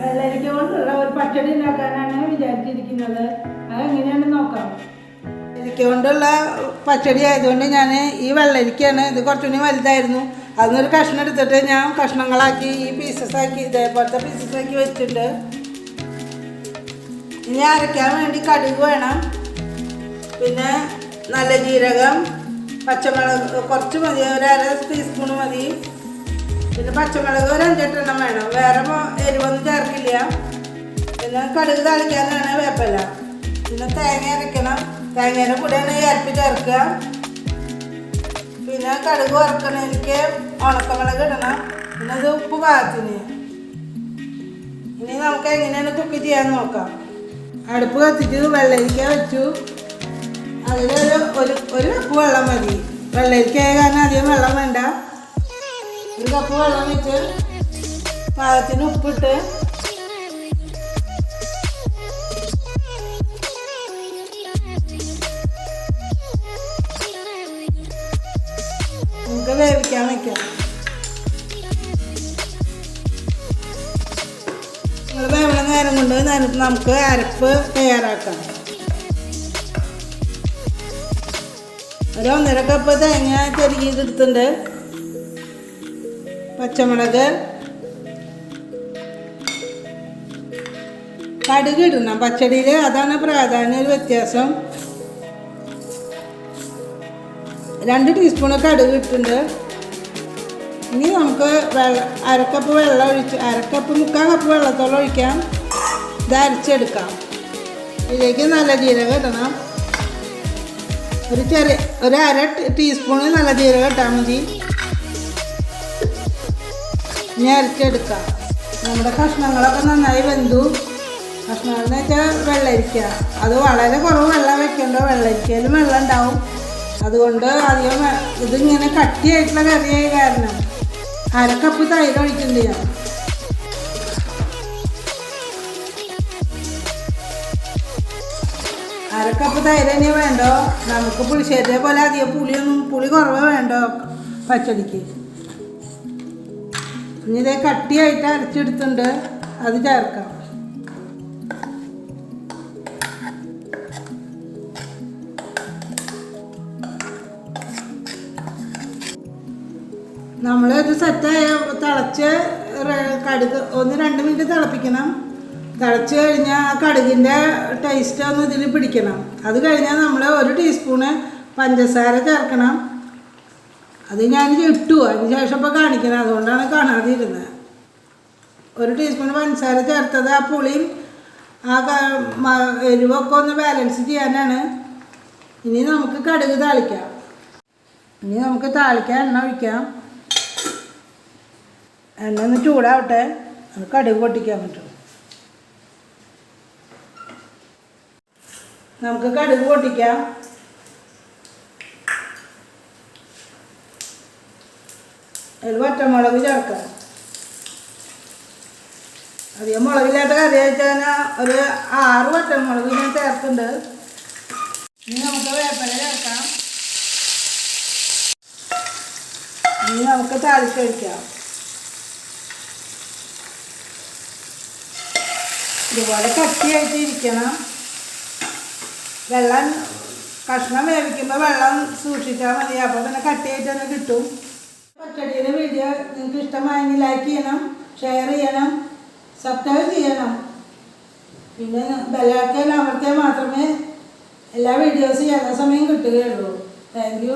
വെള്ളരിക്ക കൊണ്ടുള്ള ഒരു പച്ചടി ഉണ്ടാക്കാനാണ് വിചാരിച്ചിരിക്കുന്നത്. നോക്കാം. ആയതുകൊണ്ട് ഞാൻ ഈ വെള്ളരിക്കയാണ് ഇത് കുറച്ചുകൂടി വലുതായിരുന്നു. അതിനൊരു കഷ്ണം എടുത്തിട്ട് ഞാൻ കഷ്ണങ്ങളാക്കി ഈ പീസസ് ആക്കി ഇതേപോലത്തെ പീസസ് ആക്കി വെച്ചിട്ടുണ്ട്. ഇനി അരയ്ക്കാൻ വേണ്ടി കടുക് വേണം. പിന്നെ നല്ല ജീരകം പച്ചമുളക് കുറച്ച് മതി ഒരു അര ടീസ്പൂൺ മതി. പിന്നെ പച്ചമുളക് ഒരു അഞ്ചെട്ടെണ്ണം വേണം. വേറെ എരിവൊന്നും ചേർക്കില്ല. പിന്നെ കടുക് തളിക്കാനാണ് വേപ്പല്ല പിന്നെ തേങ്ങ അരയ്ക്കണം തേങ്ങയുടെ കൂടെയാണ് അരപ്പ് ചേർക്കുക. പിന്നെ കടുക് വറുക്കണേക്ക് ഉണക്കമുളക് ഇടണം. പിന്നെ ഇത് ഉപ്പ് പാകത്തിന്. ഇനി നമുക്ക് എങ്ങനെയാണ് കുക്ക് ചെയ്യാൻ നോക്കാം. അടുപ്പ് കത്തിച്ച് വെള്ളരിക്ക വെച്ചു. അതിലൊരു ഒരു ഒരു കപ്പ് വെള്ളം മതി. വെള്ളരിക്ക ആയ കാരണം അധികം വെള്ളം വേണ്ട. ഒരു കപ്പ് വെള്ളം പാകത്തിന് ഉപ്പിട്ട് നമുക്ക് വേവിക്കാൻ വെക്കാം. നിങ്ങൾ വേവണ നേരം കൊണ്ട് നമുക്ക് അരപ്പ് തയ്യാറാക്കാം. ഒരു ഒന്നര കപ്പ് തേങ്ങ ചെറുകിയതെടുത്തിട്ടുണ്ട് പച്ചമുളക്. കടുക് ഇടണം. പച്ചടിയിൽ അതാണ് പ്രാധാന്യ ഒരു വ്യത്യാസം. രണ്ട് ടീസ്പൂണ് കടുക് ഇട്ടുണ്ട് ഇനി നമുക്ക് വെള്ള അരക്കപ്പ് വെള്ളം ഒഴിച്ച് അരക്കപ്പ് മുക്കാൽ കപ്പ് വെള്ളത്തോളം ഒഴിക്കാം. ഇത് അരച്ചെടുക്കാം. ഇതിലേക്ക് നല്ല ജീരകം ഇടണം. ഒരു ചെറിയ ഒരു അര ടീസ്പൂണ് നല്ല ജീരകം ഇട്ടാൽ മതി. ഇനി അരച്ചെടുക്കാം. നമ്മുടെ കഷ്ണങ്ങളൊക്കെ നന്നായി വെന്തു. കഷ്ണങ്ങളെന്ന് വെച്ചാൽ വെള്ളരിക്ക. അത് വളരെ കുറവ് വെള്ളം വെക്കേണ്ട വെള്ളരിക്കയിലും വെള്ളം ഉണ്ടാവും. അതുകൊണ്ട് അധികം ഇതിങ്ങനെ കട്ടിയായിട്ടുള്ള കറിയായ കാരണം അരക്കപ്പ് തൈര് ഒഴിക്കുന്നുണ്ട് ഞാൻ. അരക്കപ്പ് തൈര് തന്നെ വേണ്ടോ? നമുക്ക് പുളിശ്ശേരിയെ പോലെ അധികം പുളിയൊന്നും പുളി കുറവ് വേണ്ടോ? പച്ചടിക്ക്. ഇനി ഇതേ കട്ടിയായിട്ട് അരച്ചെടുത്തുണ്ട് അത് ചേർക്കാം. നമ്മൾ ഇത് സെറ്റായ തിളച്ച് കടുക് ഒന്ന് രണ്ട് മിനിറ്റ് തിളപ്പിക്കണം. തിളച്ച് കഴിഞ്ഞാൽ ആ കടുകിന്റെ ടേസ്റ്റ് ഒന്ന് ഇതിൽ പിടിക്കണം. അത് കഴിഞ്ഞാൽ നമ്മൾ ഒരു ടീസ്പൂണ് പഞ്ചസാര ചേർക്കണം. അത് ഞാൻ ഇട്ടു. അതിന് ശേഷം ഇപ്പോൾ കാണിക്കണം. അതുകൊണ്ടാണ് കാണാതിരുന്നത് ഒരു ടീസ്പൂൺ പഞ്ചസാര ചേർത്തത് ആ പുളിയും ആ എരിവൊക്കെ ഒന്ന് ബാലൻസ് ചെയ്യാനാണ്. ഇനി നമുക്ക് കടുക് താളിക്കാം. ഇനി നമുക്ക് താളിക്കാൻ എണ്ണ ഒഴിക്കാം. എണ്ണ ഒന്ന് ചൂടാവട്ടെ. നമുക്ക് കടുക് പൊട്ടിക്കാൻ പറ്റും. നമുക്ക് കടുക് പൊട്ടിക്കാം. അതിൽ വറ്റമുളക് ചേർക്കാം അധികം മുളകില്ലാത്ത കറി വെച്ചാൽ ഒരു ആറ് വറ്റമുളക് ഞാൻ ചേർക്കുന്നുണ്ട് ഇനി നമുക്ക് വേപ്പല ചേർക്കാം. ഇനി നമുക്ക് താളിക്കഴിക്കാം ഇതുപോലെ കട്ടിയായിട്ട് ഇരിക്കണം. വെള്ളം കഷ്ണം വേവിക്കുമ്പോൾ വെള്ളം സൂക്ഷിച്ചാൽ മതി. അപ്പോൾ തന്നെ കട്ടിയായിട്ട് തന്നെ കിട്ടും. പച്ചടിയുടെ വീഡിയോ നിങ്ങൾക്ക് ഇഷ്ടമായെങ്കിൽ ലൈക്ക് ചെയ്യണം ഷെയർ ചെയ്യണം സബ്സ്ക്രൈബ് ചെയ്യണം. പിന്നെ ബെല്ലൈക്കൻ അമർത്തിയാൽ മാത്രമേ എല്ലാ വീഡിയോസും യഥാസമയം കിട്ടുകയുള്ളൂ. താങ്ക്